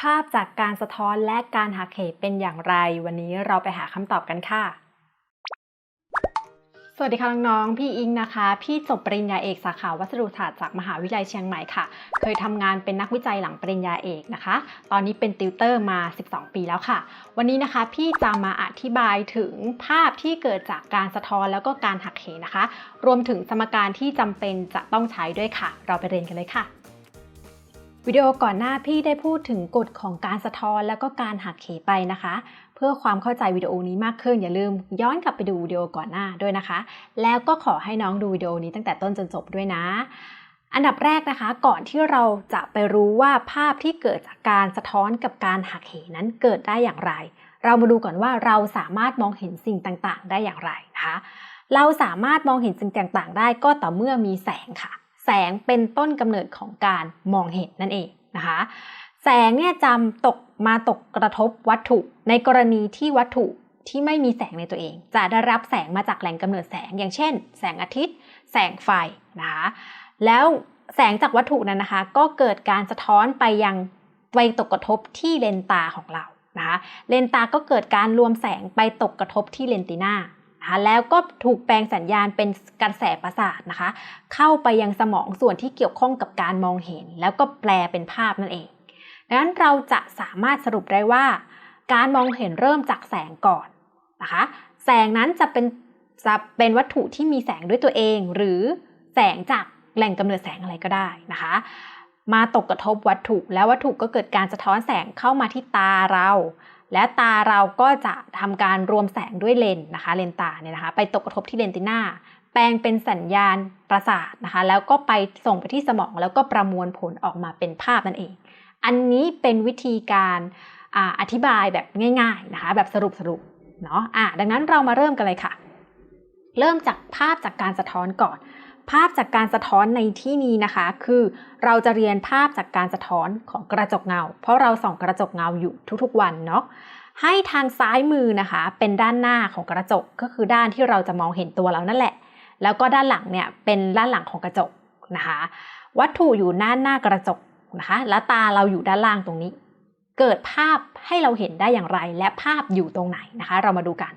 ภาพจากการสะท้อนและการหักเหเป็นอย่างไร วันนี้เราไปหาคำตอบกันค่ะ สวัสดีค่ะน้องๆ พี่อิงนะคะ พี่จบปริญญาเอกสาขาวัสดุศาสตร์จากมหาวิทยาลัยเชียงใหม่ค่ะ เคยทำงานเป็นนักวิจัยหลังปริญญาเอกนะคะ ตอนนี้เป็นติวเตอร์มา 12 ปีแล้วค่ะ วันนี้นะคะพี่จะมาอธิบายถึงภาพที่เกิดจากการสะท้อนแล้วก็การหักเหนะคะ รวมถึงสมการที่จำเป็นจะต้องใช้ด้วยค่ะ เราไปเรียนกันเลยค่ะ วิดีโอก่อนหน้าพี่ได้พูดถึงกฎของการสะท้อนแล้วก็การหักเหไปนะคะ เพื่อความเข้าใจวิดีโอนี้มากขึ้นอย่าลืมย้อนกลับไปดูวิดีโอก่อนหน้าด้วยนะคะ แล้วก็ขอให้น้องดูวิดีโอนี้ตั้งแต่ต้นจนจบด้วยนะ อันดับแรกนะคะ ก่อนที่เราจะไปรู้ว่าภาพที่เกิดจากการสะท้อนกับการหักเหนั้นเกิดได้อย่างไร เรามาดูก่อนว่าเราสามารถมองเห็นสิ่งต่างๆ ได้อย่างไรนะคะ เราสามารถมองเห็นสิ่งต่างๆ ได้ก็ต่อเมื่อมีแสงค่ะ แสงเป็นต้นกำเนิดของการมองเห็นนั่นเองนะคะ แสงเนี่ยจำตกมาตกกระทบวัตถุ ในกรณีที่วัตถุที่ไม่มีแสงในตัวเอง จะได้รับแสงมาจากแหล่งกำเนิดแสงอย่างเช่น แสงอาทิตย์ แสงไฟนะคะแล้วแสงจากวัตถุนั้นนะคะ ก็เกิดการสะท้อนไปยังไปตกกระทบที่เลนตาของเรานะคะเลนตาก็เกิดการรวมแสงไปตกกระทบที่เลนติน่า นะคะแล้วก็ถูกแปลงสัญญาณเป็นกระแสประสาทนะคะ เข้าไปยังสมองส่วนที่เกี่ยวข้องกับการมองเห็น แล้วก็แปลเป็นภาพนั่นเองดังนั้นเราจะสามารถสรุปได้ว่า การมองเห็นเริ่มจากแสงก่อนนะคะ แสงนั้นจะเป็นจะเป็นวัตถุที่มีแสงด้วยตัวเอง หรือแสงจากแหล่งกำเนิดแสงอะไรก็ได้นะคะ มาตกกระทบวัตถุแล้ววัตถุก็เกิดการสะท้อนแสงเข้ามาที่ตาเรา และตาเราก็จะทำการรวมแสงด้วยเลนส์นะคะ เลนส์ตาเนี่ยนะคะ ไปตกกระทบที่เลนติน่าแปลงเป็นสัญญาณประสาทนะคะ แล้วก็ไปส่งไปที่สมองแล้วก็ประมวลผลออกมาเป็นภาพนั่นเอง อันนี้เป็นวิธีการออธิบายแบบง่ายๆนะคะ แบบสรุปสรุปเนาะะดังนั้นเรามาเริ่มกันเลยค่ะ เริ่มจากภาพจากการสะท้อนก่อน ภาพจากการสะท้อนในที่นี้นะคะ คือเราจะเรียนภาพจากการสะท้อนของกระจกเงา เพราะเราส่องกระจกเงาอยู่ทุกๆวันเนาะให้ทางซ้ายมือนะคะ เป็นด้านหน้าของกระจกก็คือด้านที่เราจะมองเห็นตัวเรานั่นแหละ แล้วก็ด้านหลังเนี่ยเป็นด้านหลังของกระจกนะคะ วัตถุอยู่ด้านหน้ากระจกนะคะ แล้วตาเราอยู่ด้านล่างตรงนี้ เกิดภาพให้เราเห็นได้อย่างไร และภาพอยู่ตรงไหนนะคะ เรามาดูกัน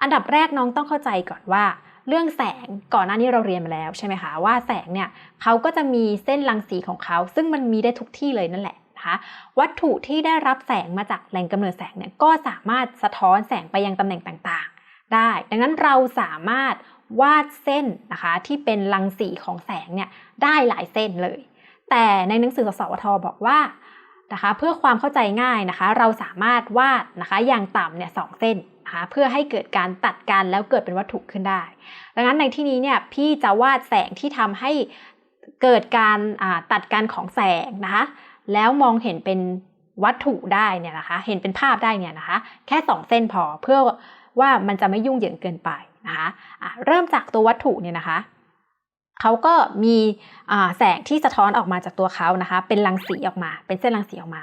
อันดับแรกน้องต้องเข้าใจก่อนว่า เรื่องแสงก่อนหน้านี้เราเรียนมาแล้วใช่ไหมคะว่าแสงเนี่ยเขาก็จะมีเส้นรังสีของเขา ซึ่งมันมีได้ทุกที่เลยนั่นแหละนะคะวัตถุที่ได้รับแสงมาจากแหล่งกำเนิดแสงเนี่ยก็สามารถสะท้อนแสงไปยังตำแหน่งต่างๆ ได้ ดังนั้นเราสามารถวาดเส้นนะคะที่เป็นรังสีของแสงเนี่ยได้หลายเส้นเลย แต่ในหนังสือสสวทบอกว่านะคะเพื่อความเข้าใจง่ายนะคะ เราสามารถวาดนะคะอย่างต่ำเนี่ยสองเส้น นะคะเพื่อให้เกิดการตัดกันแล้วเกิดเป็นวัตถุขึ้นได้ ดังนั้นในที่นี้เนี่ยพี่จะวาดแสงที่ทำให้เกิดการตัดกันของแสงนะคะแล้วมองเห็นเป็นวัตถุได้เนี่ยนะคะ เห็นเป็นภาพได้เนี่ยนะคะ แค่สองเส้นพอเพื่อว่ามันจะไม่ยุ่งเหยิงเกินไปนะคะะเริ่มจากตัววัตถุเนี่ยนะคะเขาก็มีแสงที่สะท้อนออกมาจากตัวเขานะคะ เป็นรังสีออกมา เป็นเส้นรังสีออกมา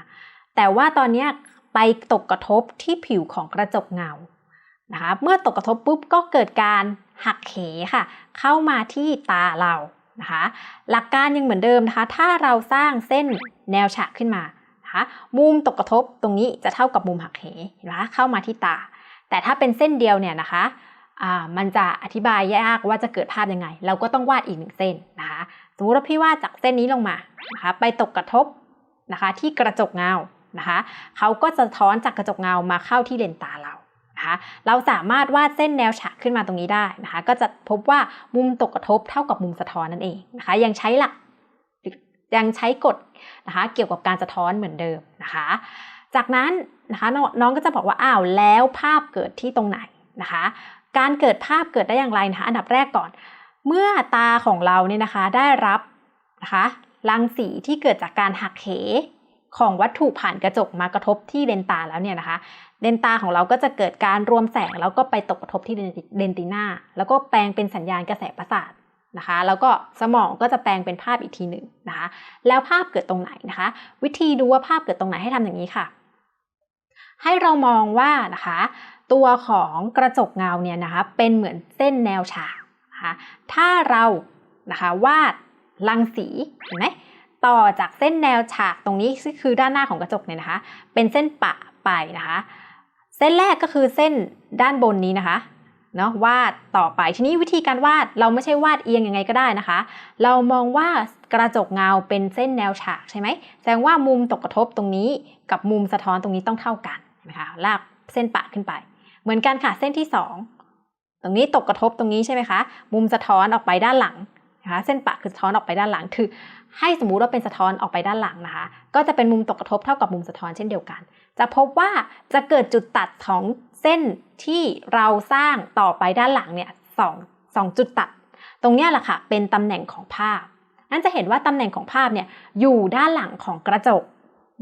แต่ว่าตอนนี้ไปตกกระทบที่ผิวของกระจกเงา นะคะเมื่อตกกระทบปุ๊บก็เกิดการหักเหค่ะ เข้ามาที่ตาเรานะคะหลักการยังเหมือนเดิมนะคะ ถ้าเราสร้างเส้นแนวฉากขึ้นมานะคะมุมตกกระทบตรงนี้จะเท่ากับมุมหักเหนะคะเข้ามาที่ตา แต่ถ้าเป็นเส้นเดียวเนี่ยนะคะมันจะอธิบายยากว่าจะเกิดภาพยังไง เราก็ต้องวาดอีกหนึ่งเส้นนะคะสมมติว่าพี่วาดจากเส้นนี้ลงมานะคะไปตกกระทบนะคะที่กระจกเงานะคะเขาก็จะท้อนจากกระจกเงามาเข้าที่เลนตาเรา นะคะ เราสามารถวาดเส้นแนวฉากขึ้นมาตรงนี้ได้นะคะ ก็จะพบว่ามุมตกกระทบเท่ากับมุมสะท้อนนั่นเองนะคะ ยังใช้หลักยังใช้กฎนะคะ เกี่ยวกับการสะท้อนเหมือนเดิมนะคะ จากนั้นนะคะน้องก็จะบอกว่าอ้าวแล้วภาพเกิดที่ตรงไหนนะคะ การเกิดภาพเกิดได้อย่างไรนะคะ อันดับแรกก่อน เมื่อตาของเราเนี่ยนะคะได้รับนะคะรังสีที่เกิดจากการหักเหของวัตถุผ่านกระจกมากระทบที่เลนตาแล้วเนี่ยนะคะ เลนตาของเราก็จะเกิดการรวมแสงแล้วก็ไปตกกระทบที่เลนติน่าแล้วก็แปลงเป็นสัญญาณกระแสประสาทนะคะ แล้วก็สมองก็จะแปลงเป็นภาพอีกทีหนึ่งนะคะ แล้วภาพเกิดตรงไหนนะคะ วิธีดูว่าภาพเกิดตรงไหนให้ทำอย่างนี้ค่ะ ให้เรามองว่านะคะ ตัวของกระจกเงาเนี่ยนะคะ เป็นเหมือนเส้นแนวฉากนะคะ ถ้าเรานะคะวาดรังสีเห็นไหมต่อจากเส้นแนวฉากตรงนี้คือด้านหน้าของกระจกเนี่ยนะคะ เป็นเส้นปะไปนะคะ เส้นแรกก็คือเส้นด้านบนนี้นะคะเนาะวาดต่อไปทีนี้วิธีการวาดเราไม่ใช่วาดเอียงยังไงก็ได้นะคะ เรามองว่ากระจกเงาเป็นเส้นแนวฉากใช่ไหมแสดงว่ามุมตกกระทบตรงนี้กับมุมสะท้อนตรงนี้ต้องเท่ากันนะคะลากเส้นปะขึ้นไป เหมือนกันค่ะเส้นที่ 2 ตรงนี้ตกกระทบตรงนี้ใช่ไหมคะมุมสะท้อนออกไปด้านหลังนะคะเส้นปะคือสะท้อนออกไปด้านหลังคือ ให้สมมุติว่าเป็นสะท้อนออกไปด้านหลังนะคะ ก็จะเป็นมุมตกกระทบเท่ากับมุมสะท้อนเช่นเดียวกัน จะพบว่าจะเกิดจุดตัดของเส้นที่เราสร้างต่อไปด้านหลังเนี่ยสองสองจุดตัด ตรงนี้แหละค่ะเป็นตำแหน่งของภาพ นั่นจะเห็นว่าตำแหน่งของภาพเนี่ยอยู่ด้านหลังของกระจก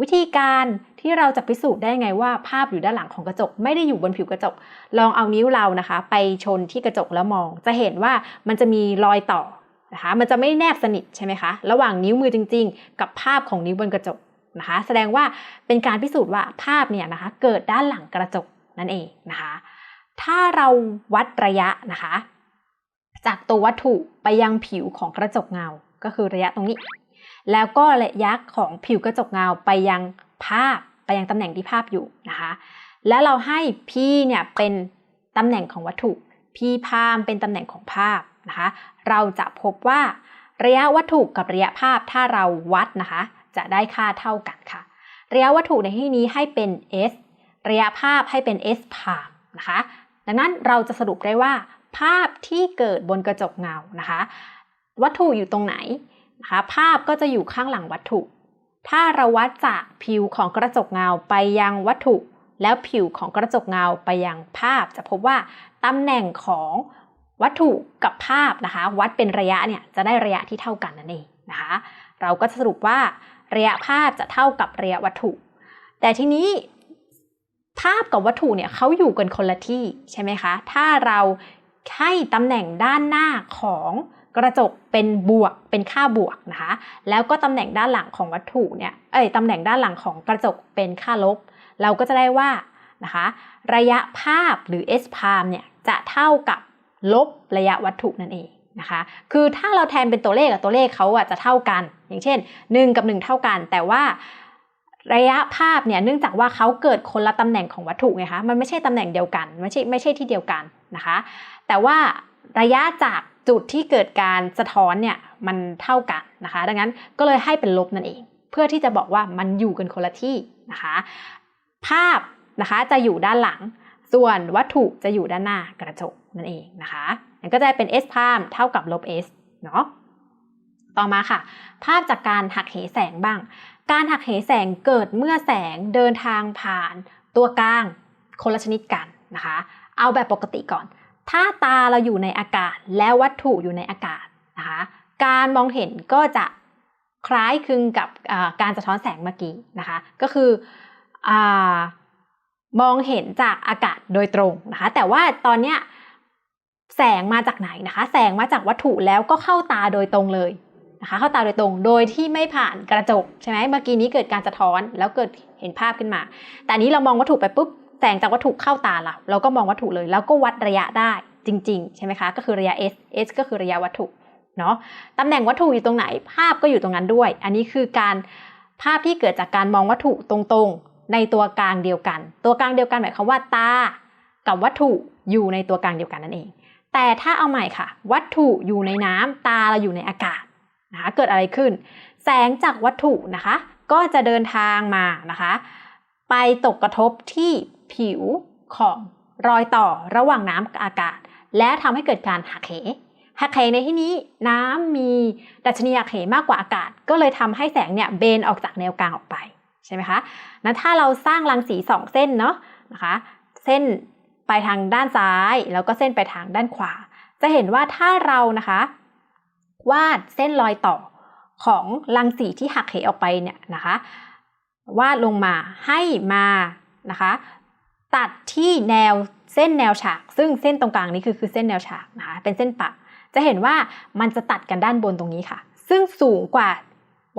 วิธีการที่เราจะพิสูจน์ได้ไงว่าภาพอยู่ด้านหลังของกระจก ไม่ได้อยู่บนผิวกระจก ลองเอานิ้วเรานะคะ ไปชนที่กระจกแล้วมอง จะเห็นว่ามันจะมีรอยต่อนะคะ มันจะไม่แนบสนิทใช่ไหมคะ ระหว่างนิ้วมือจริง ๆ กับภาพของนิ้วบนกระจก นะคะ แสดงว่าเป็นการพิสูจน์ว่าภาพเนี่ยนะคะเกิดด้านหลังกระจกนั่นเองนะคะ ถ้าเราวัดระยะนะคะ จากตัววัตถุไปยังผิวของกระจกเงา ก็คือระยะตรงนี้ แล้วก็ระยะของผิวกระจกเงาไปยังภาพไปยังตำแหน่งที่ภาพอยู่นะคะ แล้วเราให้ P เนี่ยเป็นตำแหน่งของวัตถุ P พามเป็นตำแหน่งของภาพนะคะ เราจะพบว่าระยะวัตถุกับระยะภาพถ้าเราวัดนะคะ จะได้ค่าเท่ากันค่ะ ระยะวัตถุในที่นี้ให้เป็น s ระยะภาพให้เป็น s พามนะคะ ดังนั้นเราจะสรุปได้ว่า ภาพที่เกิดบนกระจกเงานะคะ วัตถุอยู่ตรงไหนนะคะ ภาพก็จะอยู่ข้างหลังวัตถุ ถ้าเราวัดจากผิวของกระจกเงาไปยังวัตถุ แล้วผิวของกระจกเงาไปยังภาพ จะพบว่าตำแหน่งของวัตถุกับภาพนะคะ วัดเป็นระยะเนี่ยจะได้ระยะที่เท่ากันนั่นเองนะคะ เราก็สรุปว่า ระยะภาพจะเท่ากับระยะวัตถุ แต่ทีนี้ภาพกับวัตถุเนี่ยเขาอยู่กันคนละที่ใช่ไหมคะ ถ้าเราให้ตำแหน่งด้านหน้าของกระจกเป็นบวกเป็นค่าบวกนะคะ แล้วก็ตำแหน่งด้านหลังของวัตถุเนี่ยเอ้ยตำแหน่งด้านหลังของกระจกเป็นค่าลบ เราก็จะได้ว่านะคะ ระยะภาพหรือ s พามเนี่ยจะเท่ากับลบระยะวัตถุนั่นเอง นะคะ คือถ้าเราแทนเป็นตัวเลขกับตัวเลขเขาอะจะเท่ากัน อย่างเช่น 1 กับ 1 เท่ากัน แต่ว่าระยะภาพเนี่ยเนื่องจากว่าเขาเกิดคนละตำแหน่งของวัตถุไงคะ มันไม่ใช่ตำแหน่งเดียวกัน ไม่ใช่ไม่ใช่ที่เดียวกันนะคะ แต่ว่าระยะจากจุดที่เกิดการสะท้อนเนี่ยมันเท่ากันนะคะ ดังนั้นก็เลยให้เป็นลบนั่นเอง เพื่อที่จะบอกว่ามันอยู่กันคนละที่นะคะ ภาพนะคะจะอยู่ด้านหลัง ส่วนวัตถุจะอยู่ด้านหน้ากระจกนั่นเองนะคะ มันก็จะเป็น s พามเท่ากับลบ s เนาะต่อมาค่ะ ภาพจากการหักเหแสงบ้าง การหักเหแสงเกิดเมื่อแสงเดินทางผ่านตัวกลางคนละชนิดกันนะคะ เอาแบบปกติก่อน ถ้าตาเราอยู่ในอากาศแล้ววัตถุอยู่ในอากาศนะคะ การมองเห็นก็จะคล้ายคลึงกับการสะท้อนแสงเมื่อกี้นะคะ ก็คืออมองเห็นจากอากาศโดยตรงนะคะ แต่ว่าตอนเนี้ย แสงมาจากไหนนะคะ แสงมาจากวัตถุแล้วก็เข้าตาโดยตรงเลยนะคะ เข้าตาโดยตรงโดยที่ไม่ผ่านกระจกใช่ไหมเมื่อกี้นี้เกิดการสะท้อนแล้วเกิดเห็นภาพขึ้นมา แต่นี้เรามองวัตถุไปปุ๊บแสงจากวัตถุเข้าตาเราเราก็มองวัตถุเลย แล้วก็วัดระยะได้จริง ๆ ใช่ไหมคะ ก็คือระยะ s s ก็คือระยะวัตถุเนาะตำแหน่งวัตถุอยู่ตรงไหนภาพก็อยู่ตรงนั้นด้วย อันนี้คือการภาพที่เกิดจากการมองวัตถุตรงๆ ในตัวกลางเดียวกัน ตัวกลางเดียวกันหมายความว่าตา กับวัตถุอยู่ในตัวกลางเดียวกันนั่นเอง แต่ถ้าเอาใหม่ค่ะ วัตถุอยู่ในน้ำตาเราอยู่ในอากาศนะคะเกิดอะไรขึ้น แสงจากวัตถุนะคะ ก็จะเดินทางมานะคะ ไปตกกระทบที่ผิวของรอยต่อระหว่างน้ำกับอากาศ และทำให้เกิดการหักเหหักเหในที่นี้น้ำมีดัชนีหักเหมากกว่าอากาศ ก็เลยทำให้แสงเนี่ยเบนออกจากแนวกลางออกไปใช่ไหมคะนั้นถ้าเราสร้างรังสีสองเส้นเนาะนะคะ เส้น ไปทางด้านซ้าย แล้วก็เส้นไปทางด้านขวา จะเห็นว่าถ้าเรานะคะ วาดเส้นรอยต่อของรังสีที่หักเหออกไปเนี่ยนะคะ วาดลงมาให้มานะคะ ตัดที่แนวเส้นแนวฉาก ซึ่งเส้นตรงกลางนี้คือคือเส้นแนวฉากนะคะเป็นเส้นปะ จะเห็นว่ามันจะตัดกันด้านบนตรงนี้ค่ะ ซึ่งสูงกว่า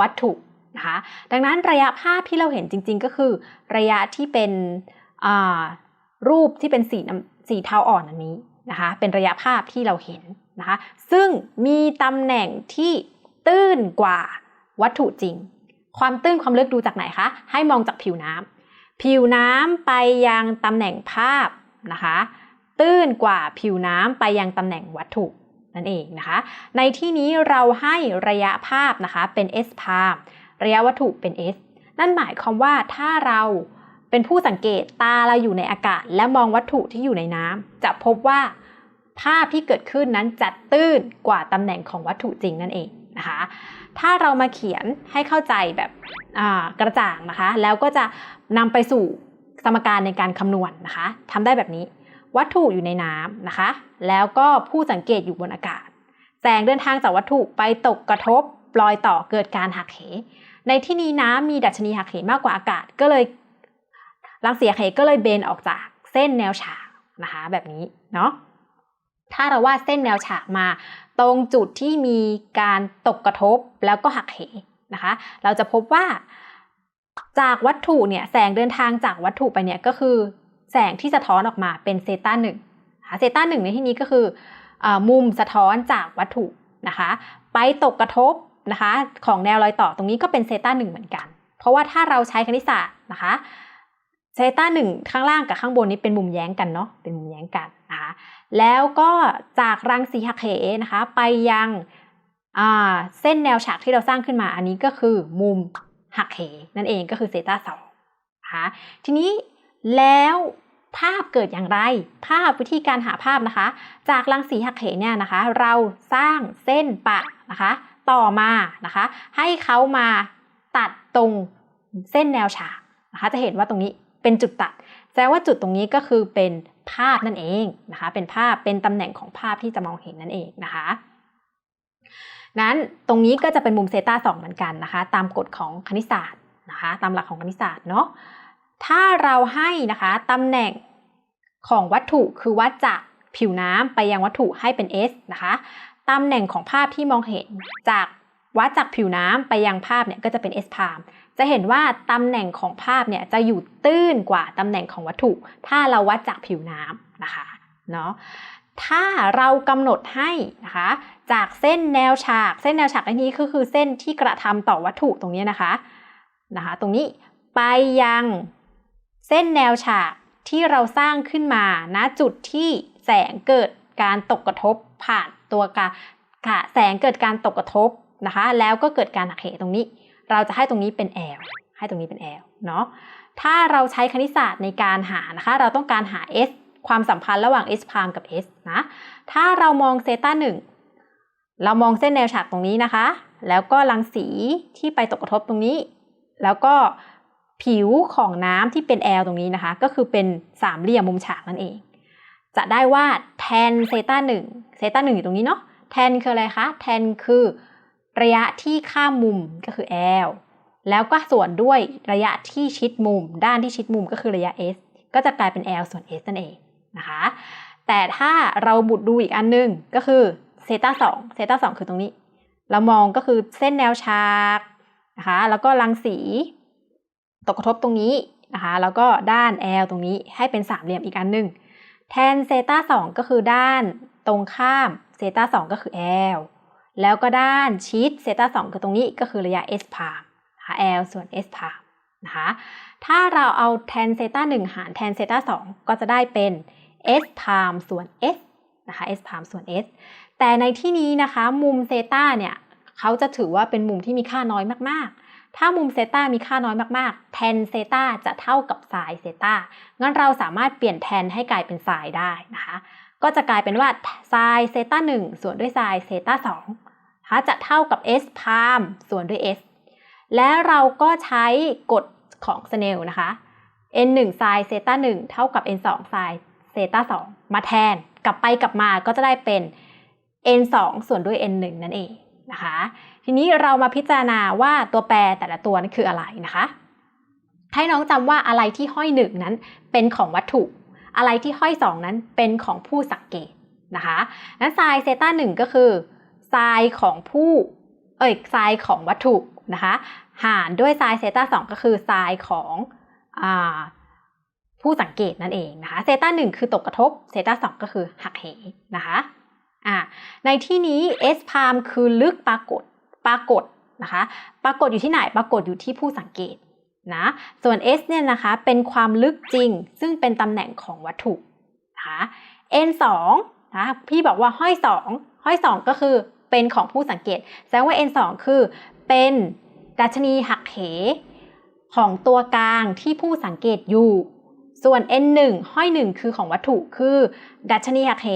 วัตถุนะคะ ดังนั้นระยะภาพที่เราเห็นจริง ๆ ก็คือ ระยะที่เป็น รูปที่เป็นสีสีเทาอ่อนอันนี้นะคะ เป็นระยะภาพที่เราเห็นนะคะ ซึ่งมีตำแหน่งที่ตื้นกว่าวัตถุจริง ความตื้นความลึกดูจากไหนคะ ให้มองจากผิวน้ำผิวน้ำไปยังตำแหน่งภาพนะคะ ตื้นกว่าผิวน้ำไปยังตำแหน่งวัตถุนั่นเองนะคะ ในที่นี้เราให้ระยะภาพนะคะเป็น s พามระยะวัตถุเป็น s นั่นหมายความว่าถ้าเรา เป็นผู้สังเกตตาเราอยู่ในอากาศ และมองวัตถุที่อยู่ในน้ำจะพบว่าภาพที่เกิดขึ้นนั้นจะตื้นกว่าตำแหน่งของวัตถุจริงนั่นเองนะคะ ถ้าเรามาเขียนให้เข้าใจแบบกระจ่างนะคะ แล้วก็จะนำไปสู่สมการในการคำนวณนนะคะทำได้แบบนี้ วัตถุอยู่ในน้ำนะคะ แล้วก็ผู้สังเกตอยู่บนอากาศ แสงเดินทางจากวัตถุไปตกกระทบปลอยต่อเกิดการหักเห ในที่นี้น้ำมีดัชนีหักเหมากกว่าอากาศ ก็เลย รังสีหักเหก็เลยเบนออกจากเส้นแนวฉากนะคะ แบบนี้เนาะถ้าเราวาดเส้นแนวฉากมา ตรงจุดที่มีการตกกระทบแล้วก็หักเหนะคะ เราจะพบว่าจากวัตถุเนี่ยแสงเดินทางจากวัตถุไปเนี่ยก็คือแสงที่สะท้อนออกมาเป็นเซตาหนึ่งเซตาหนึ่งในที่นี้ก็คืออมุมสะท้อนจากวัตถุนะคะ ไปตกกระทบนะคะ ของแนวรอยต่อตรงนี้ก็เป็นเซตาหนึ่งเหมือนกัน เพราะว่าถ้าเราใช้คณิตศาสตร์นะคะ เซต้าหนึ่งข้างล่างกับข้างบนนี้เป็นมุมแย้งกันเนาะเป็นมุมแย้งกันนะคะแล้วก็จากรังสีหักเหนะคะ ไปยังเส้นแนวฉากที่เราสร้างขึ้นมาอันนี้ก็คือมุมหักเหนั่นเองก็คือเซต้าสองนะคะทีนี้แล้วภาพเกิดอย่างไร ภาพวิธีการหาภาพนะคะ จากรังสีหักเหเนี่ยนะคะ เราสร้างเส้นปะนะคะ ต่อมานะคะ ให้เขามาตัดตรงเส้นแนวฉากนะคะ จะเห็นว่าตรงนี้ เป็นจุดตัดแสดงว่าจุดตรงนี้ก็คือเป็นภาพนั่นเองนะคะ เป็นภาพเป็นตำแหน่งของภาพที่จะมองเห็นนั่นเองนะคะ นั้นตรงนี้ก็จะเป็นมุมเซตาสองเหมือนกันนะคะ ตามกฎของคณิตศาสตร์นะคะ ตามหลักของคณิตศาสตร์เนาะถ้าเราให้นะคะตำแหน่งของวัตถุคือวัดจากผิวน้ำไปยังวัตถุให้เป็น s นะคะตำแหน่งของภาพที่มองเห็นจากวัดจากผิวน้ำไปยังภาพเนี่ยก็จะเป็น s พาม จะเห็นว่าตำแหน่งของภาพเนี่ยจะอยู่ตื้นกว่าตำแหน่งของวัตถุ ถ้าเราวัดจากผิวน้ำนะคะเนาะถ้าเรากำหนดให้นะคะจากเส้นแนวฉากเส้นแนวฉากอันนี้ก็คือเส้นที่กระทำต่อวัตถุตรงนี้นะคะนะคะตรงนี้ไปยังเส้นแนวฉากที่เราสร้างขึ้นมาณจุดที่แสงเกิดการตกกระทบผ่านตัวกาค่ะแสงเกิดการตกกระทบนะคะ แล้วก็เกิดการหักเหตรงนี้ เราจะให้ตรงนี้เป็น L ให้ตรงนี้เป็น L เนาะถ้าเราใช้คณิตศาสตร์ในการหานะคะ เราต้องการหา S ความสัมพันธ์ระหว่าง S พามกับ S นะ ถ้าเรามองเซต้าหนึ่งเรามองเส้นแนวฉากตรงนี้นะคะ แล้วก็รังสีที่ไปตกกระทบตรงนี้ แล้วก็ผิวของน้ำที่เป็นแอลตรงนี้นะคะ ก็คือเป็นสามเหลี่ยมมุมฉากนั่นเอง จะได้ว่าแทนเซต้าหนึ่งเซต้าหนึ่งอยู่ตรงนี้เนาะแทนคืออะไรคะ แทนคือ ระยะที่ข้ามมุมก็คือ L แล้วก็ส่วนด้วยระยะที่ชิดมุม ด้านที่ชิดมุมก็คือระยะ S ก็จะกลายเป็น L ส่วน S นั่นเองนะคะ แต่ถ้าเราบุดดูอีกอันนึงก็คือเซตาสองเซตาสองคือตรงนี้ เรามองก็คือเส้นแนวฉากนะคะ แล้วก็รังสี ตกกระทบตรงนี้นะคะ แล้วก็ด้าน L ตรงนี้ให้เป็นสามเหลี่ยมอีกอันหนึ่งแทนเซตาสองก็คือด้านตรงข้ามเซตาสองก็คือ L แล้วก็ด้านชิดเซตาสองคือตรงนี้ก็คือระยะ S พามนะคะ L ส่วน S พามนะคะถ้าเราเอาแทนเซตาหนึ่งหารแทนเซตาสองก็จะได้เป็น S พามส่วน S นะคะ S พามส่วน S แต่ในที่นี้นะคะมุมเซตาเนี่ยเขาจะถือว่าเป็นมุมที่มีค่าน้อยมากๆ ถ้ามุมเซตามีค่าน้อยมากๆ แทนเซตาจะเท่ากับไซน์เซตางั้นเราสามารถเปลี่ยนแทนให้กลายเป็นไซน์ได้นะคะ ก็จะกลายเป็นว่าไซน์เซต้า1ส่วนด้วยไซน์เซต้า2นะคะจะเท่ากับ s พามส่วนด้วย s และเราก็ใช้กฎของสเนลนะคะ n 1ไซน์เซต้า1เท่ากับ n 2ไซน์เซต้า2มาแทนกลับไปกลับมาก็จะได้เป็น n 2ส่วนด้วย n 1นั่นเองนะคะ ทีนี้เรามาพิจารณาว่าตัวแปรแต่ละตัวนั้นคืออะไรนะคะ ให้น้องจำว่าอะไรที่ห้อยหนึ่งนั้นเป็นของวัตถุ อะไรที่ห้อยสองนั้นเป็นของผู้สังเกตนะคะนั้นไซน์เซต้าหนึ่งก็คือไซน์ของผู้เอ้ยไซน์ของวัตถุนะคะหารด้วยไซน์เซต้าสองก็คือไซน์ของอผู้สังเกตนั่นเองนะคะเซต้าหนึ่งคือตกกระทบเซต้าสองก็คือหักเหนะคะอ่าในที่นี้ S พามคือลึกปรากฏปรากฏนะคะ ปรากฏอยู่ที่ไหน ปรากฏอยู่ที่ผู้สังเกต นะส่วน s เนี่ยนะคะเป็นความลึกจริง ซึ่งเป็นตำแหน่งของวัตถุนะคะ n 2 นะพี่บอกว่าห้อย 2 ห้อย 2 ก็คือเป็นของผู้สังเกต แสดงว่า n 2 คือเป็นดัชนีหักเหของตัวกลางที่ผู้สังเกตอยู่ ส่วน n 1 ห้อย 1 คือของวัตถุคือ ดัชนีหักเห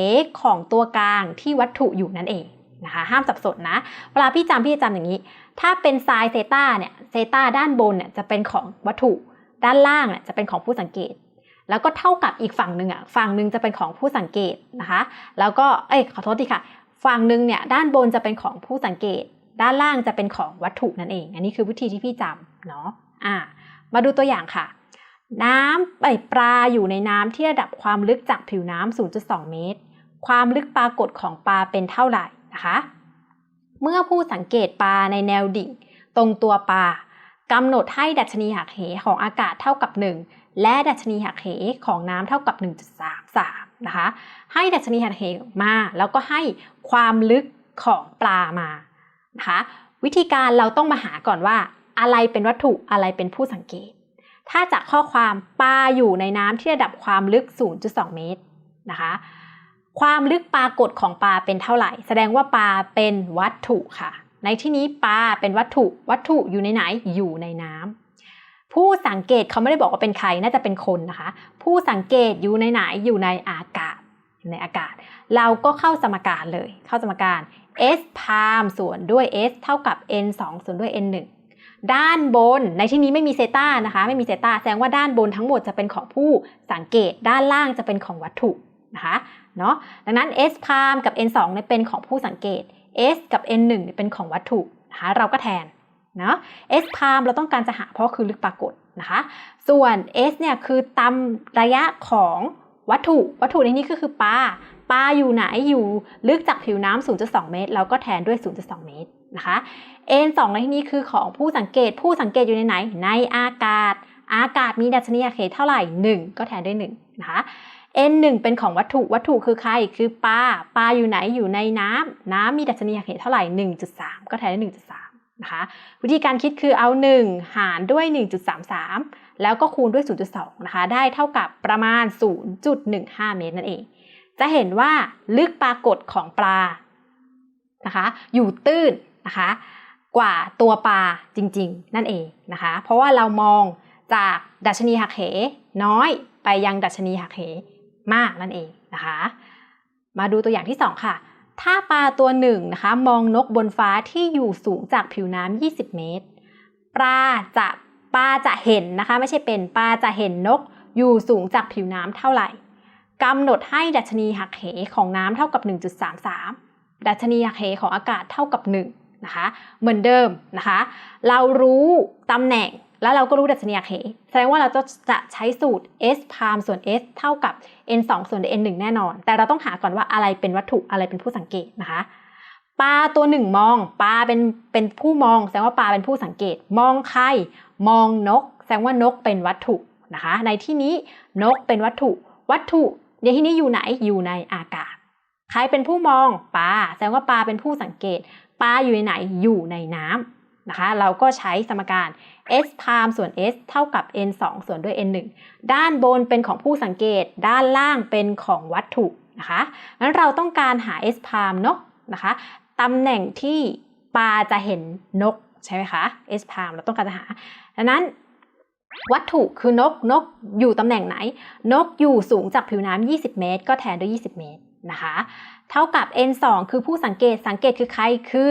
ของตัวกลางที่วัตถุอยู่นั่นเองนะคะ ห้ามสับสนนะ เวลาพี่จำพี่จะจำอย่างนี้ ถ้าเป็นไซน์เซตาเนี่ยเซตาด้านบนเนี่ยจะเป็นของวัตถุด้านล่างเนี่ยจะเป็นของผู้สังเกต แล้วก็เท่ากับอีกฝั่งหนึ่งอะฝั่งหนึ่งจะเป็นของผู้สังเกตนะคะ แล้วก็เอ้ยขอโทษทีค่ะ ฝั่งหนึ่งเนี่ยด้านบนจะเป็นของผู้สังเกต ด้านล่างจะเป็นของวัตถุนั่นเอง อันนี้คือวิธีที่พี่จำเนาะอ่ามาดูตัวอย่างค่ะ น้ำไอปลาอยู่ในน้ำที่ระดับความลึกจากผิวน้ำ0.2 เมตร ความลึกปรากฏของปลาเป็นเท่าไหร่นะคะ เมื่อผู้สังเกตปลาในแนวดิ่ง ตรงตัวปลากำหนดให้ดัชนีหักเหของอากาศเท่ากับ 1 และดัชนีหักเหของน้ำเท่ากับ 1.33 นะคะ ให้ดัชนีหักเหมาแล้วก็ให้ความลึกของปลามานะคะวิธีการเราต้องมาหาก่อนว่า อะไรเป็นวัตถุอะไรเป็นผู้สังเกต ถ้าจากข้อความปลาอยู่ในน้ำที่ระดับความลึก 0.2 เมตรนะคะ ความลึกปรากฏของปลาเป็นเท่าไหร่ แสดงว่าปลาเป็นวัตถุค่ะ ในที่นี้ปลาเป็นวัตถุ วัตถุอยู่ในไหนอยู่ในน้ำผู้สังเกตเขาไม่ได้บอกว่าเป็นใครน่าจะเป็นคนนะคะ ผู้สังเกตอยู่ในไหนอยู่ในอากาศในอากาศ เราก็เข้าสมการเลย เข้าสมการ s พามส่วนด้วย s เท่ากับ n 2ส่วนด้วย n 1ด้านบนในที่นี้ไม่มีเซต้านะคะ ไม่มีเซต้าแสดงว่าด้านบนทั้งหมดจะเป็นของผู้สังเกตด้านล่างจะเป็นของวัตถุ นะคะเนาะดังนั้น s พามกับ n 2 เนี่ยเป็นของผู้สังเกต s กับ n 1 เนี่ยเป็นของวัตถุนะคะเราก็แทนเนาะ s พามเราต้องการจะหาเพราะคือลึกปรากฏนะคะส่วน s เนี่ยคือตามระยะของวัตถุวัตถุในนี้ก็คือปลาปลาอยู่ไหนอยู่ลึกจากผิวน้ำ 0.2 เมตร เราก็แทนด้วย 0.2 เมตรนะคะ n 2 ในที่นี้คือของผู้สังเกตผู้สังเกตอยู่ในไหน ในอากาศ อากาศมีดัชนีอาเขตเท่าไหร่ 1 ก็แทนด้วย1นะคะ n 1 เป็นของวัตถุวัตถุคือใคร คือปลาปลาอยู่ไหนอยู่ในน้ำน้ำมีดัชนีอาเขตเท่าไหร่ 1.3 ก็แทนด้วย1.3 นะคะ วิธีการคิดคือเอา 1 หารด้วย 1.33 แล้วก็คูณด้วย 0.2 นะคะ ได้เท่ากับประมาณ 0.15 เมตรนั่นเอง จะเห็นว่าลึกปรากฏของปลานะคะ อยู่ตื้นนะคะ กว่าตัวปลาจริง ๆ นั่นเองนะคะ เพราะว่าเรามองจากดัชนีหักเหน้อยไปยังดัชนีหักเห มากนั่นเองนะคะ มาดูตัวอย่างที่ 2 ค่ะ ถ้าปลาตัวหนึ่งนะคะ มองนกบนฟ้าที่อยู่สูงจากผิวน้ำ 20 เมตร ปลาจะปลาจะเห็นนะคะ ไม่ใช่เป็นปลาจะเห็นนกอยู่สูงจากผิวน้ำเท่าไหร่กำหนดให้ดัชนีหักเหของน้ำเท่ากับ 1.33 ดัชนีหักเหของอากาศเท่ากับ 1 นะคะ เหมือนเดิมนะคะ เรารู้ตำแหน่ง แล้วเราก็รู้ดัชนีหักเหแสดงว่าเราจะจะใช้สูตร s พามส่วน s เท่ากับ n 2ส่วน n 1แน่นอน แต่เราต้องหาก่อนว่าอะไรเป็นวัตถุอะไรเป็นผู้สังเกตนะคะปลาตัวหนึ่งมองปลาเป็นเป็นผู้มองแสดงว่าปลาเป็นผู้สังเกต มองใครมองนก แสดงว่านกเป็นวัตถุนะคะ ในที่นี้นกเป็นวัตถุ วัตถุในที่นี้อยู่ไหนอยู่ในอากาศ ใครเป็นผู้มองปลาแสดงว่าปลาเป็นผู้สังเกตปลาอยู่ในไหนอยู่ในน้ำนะคะ เราก็ใช้สมการ s พามส่วน s เท่ากับ n 2ส่วนด้วย n 1ด้านบนเป็นของผู้สังเกต ด้านล่างเป็นของวัตถุนะคะงั้นเราต้องการหา s พามเนาะนะคะตำแหน่งที่ปลาจะเห็นนกใช่ไหมคะ s พามเราต้องการจะหาดังนั้นวัตถุคือนกนกอยู่ตำแหน่งไหน นกอยู่สูงจากผิวน้ำ 20 เมตร ก็แทนด้วย 20 เมตรนะคะ เท่ากับ n 2คือผู้สังเกตสังเกตคือใครคือ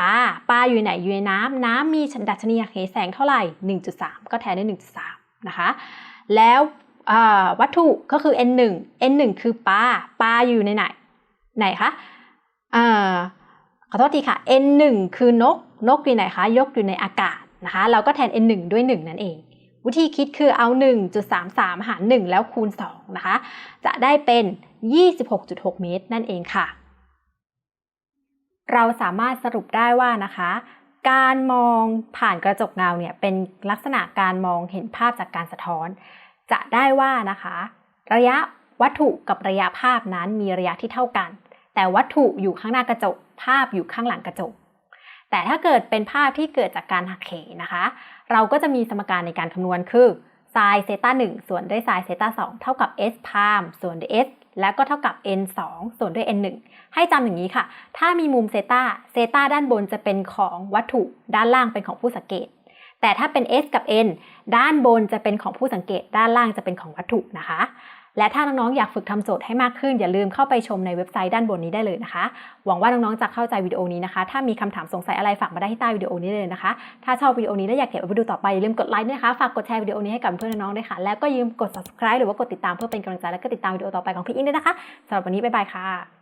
ปลาปลาอยู่ไหนอยู่ในน้ำน้ำมีดัชนีหักเหแสงเท่าไหร่ 1.3 ก็แทนด้วย1.3 นะคะ แล้ววัตถุก็คือ n 1 n 1คือปลาปลาอยู่ในไหนไหนคะขอโทษทีค่ะ n 1คือนกนกอยู่ไหนคะยกอยู่ในอากาศนะคะ เราก็แทน n 1ด้วย 1 นั่นเอง วิธีคิดคือเอา 1.33 หาร 1 แล้วคูณ 2 นะคะ จะได้เป็น 26.6 เมตรนั่นเองค่ะ เราสามารถสรุปได้ว่านะคะ การมองผ่านกระจกเงาเนี่ยเป็นลักษณะการมองเห็นภาพจากการสะท้อน จะได้ว่านะคะ ระยะวัตถุกับระยะภาพนั้นมีระยะที่เท่ากัน แต่วัตถุอยู่ข้างหน้ากระจก ภาพอยู่ข้างหลังกระจก แต่ถ้าเกิดเป็นภาพที่เกิดจากการหักเหนะคะ เราก็จะมีสมการในการคำนวณคือ sin เซต้า1ส่วนด้วย sin เซต้า2เท่ากับ s พามส่วนด้วย s แล้วก็เท่ากับ n 2ส่วนด้วย n 1ให้จำอย่างนี้ค่ะ ถ้ามีมุมเซตาเซตาด้านบนจะเป็นของวัตถุด้านล่างเป็นของผู้สังเกต แต่ถ้าเป็น s กับ n ด้านบนจะเป็นของผู้สังเกต ด้านล่างจะเป็นของวัตถุนะคะ และถ้าน้องๆอยากฝึกทำโจทย์ให้มากขึ้น อย่าลืมเข้าไปชมในเว็บไซต์ด้านบนนี้ได้เลยนะคะ หวังว่าน้องๆจะเข้าใจวิดีโอนี้นะคะ ถ้ามีคำถามสงสัยอะไรฝากมาได้ที่ใต้วิดีโอนี้เลยนะคะ ถ้าชอบวิดีโอนี้และอยากเก็บไว้ดูต่อไปอย่าลืมกดไลค์ด้วยนะคะ ฝากกดแชร์วิดีโอนี้ให้กับเพื่อนน้องๆด้วยค่ะ แล้วก็อย่าลืมกด subscribe หรือว่ากดติดตามเพื่อเป็นกำลังใจและก็ติดตามวิดีโอต่อไปของพี่อิงด้วยนะคะสำหรับวันนี้บ๊ายบายค่ะ